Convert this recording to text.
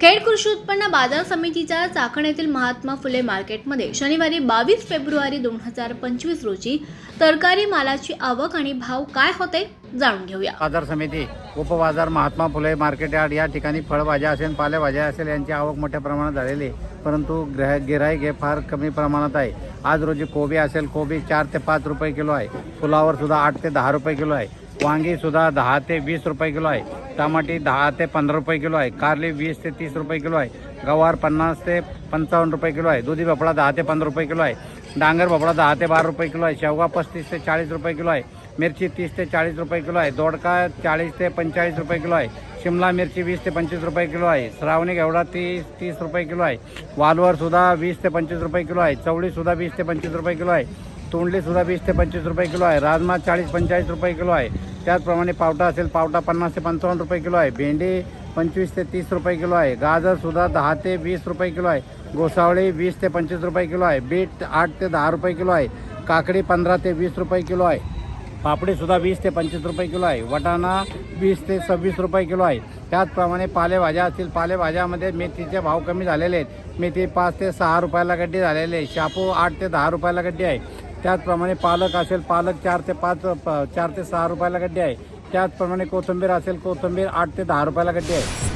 खेड कृषी उत्पन्न बाजार समितीच्या चाकण येथील महात्मा फुले मार्केटमध्ये शनिवारी बावीस फेब्रुवारी दोन हजार पंचवीस रोजी तरकारी मालाची आवक आणि भाव काय होते जाणून घेऊया. बाजार समिती उपबाजार महात्मा फुले मार्केट यार्ड या ठिकाणी फळभाज्या असेल पालेभाज्या असेल यांची आवक मोठ्या प्रमाणात झालेली आहे. परंतु ग्रह गिराईक हे फार कमी प्रमाणात आहे. आज रोजी कोबी असेल कोबी चार ते पाच रुपये किलो आहे. फुलावर सुद्धा आठ ते दहा रुपये किलो आहे. वांगी सुद्धा दहा ते वीस रुपये किलो आहे टमाटी दहा ते पंधरा रुपये किलो आहे कारली वीस ते तीस रुपये किलो आहे गवार पन्नास ते पंचावन्न रुपये किलो आहे दुधी भोपळा दहा ते पंधरा रुपये किलो आहे डांगर भोपळा दहा ते बारा रुपये किलो आहे शेवगा पस्तीस ते चाळीस रुपये किलो आहे मिरची तीस ते चाळीस रुपये किलो आहे दोडका चाळीस ते पंचेचाळीस रुपये किलो आहे शिमला मिरची वीस ते पंचवीस रुपये किलो आहे श्रावणी घेवडा तीस तीस रुपये किलो आहे वालवरसुद्धा वीस ते पंचवीस रुपये किलो आहे चवळीसुद्धा वीस ते पंचवीस रुपये किलो आहे तोंडलीसुद्धा वीस ते पंचवीस रुपये किलो आहे राजमा चाळीस पंचेचाळीस रुपये किलो आहे त्याचप्रमाणे पावटा असेल पावटा पन्नास ते पंचावन्न रुपये किलो आहे. भेंडी पंचवीस ते तीस रुपये किलो आहे. गाजरसुद्धा दहा ते वीस रुपये किलो आहे. गोसावळी वीस ते पंचवीस रुपये किलो आहे. बीट आठ ते दहा रुपये किलो आहे. काकडी पंधरा ते वीस रुपये किलो आहे. पापडीसुद्धा वीस ते पंचवीस रुपये किलो आहे. वटाणा वीस ते सव्वीस रुपये किलो आहे. त्याचप्रमाणे पालेभाज्या असतील पालेभाज्यामध्ये मेथीचे भाव कमी झालेले आहेत. मेथी पाच ते सहा रुपयाला गड्डी झालेली आहे. शापू आठ ते दहा रुपयाला गड्डी आहे. त्याचप्रमाणे पालक असेल पालक चार ते पाच प- चार ते सहा रुपयाला गड्डी आहे. त्याचप्रमाणे कोथिंबीर असेल कोथिंबीर आठ ते दहा रुपयाला गड्डी आहे.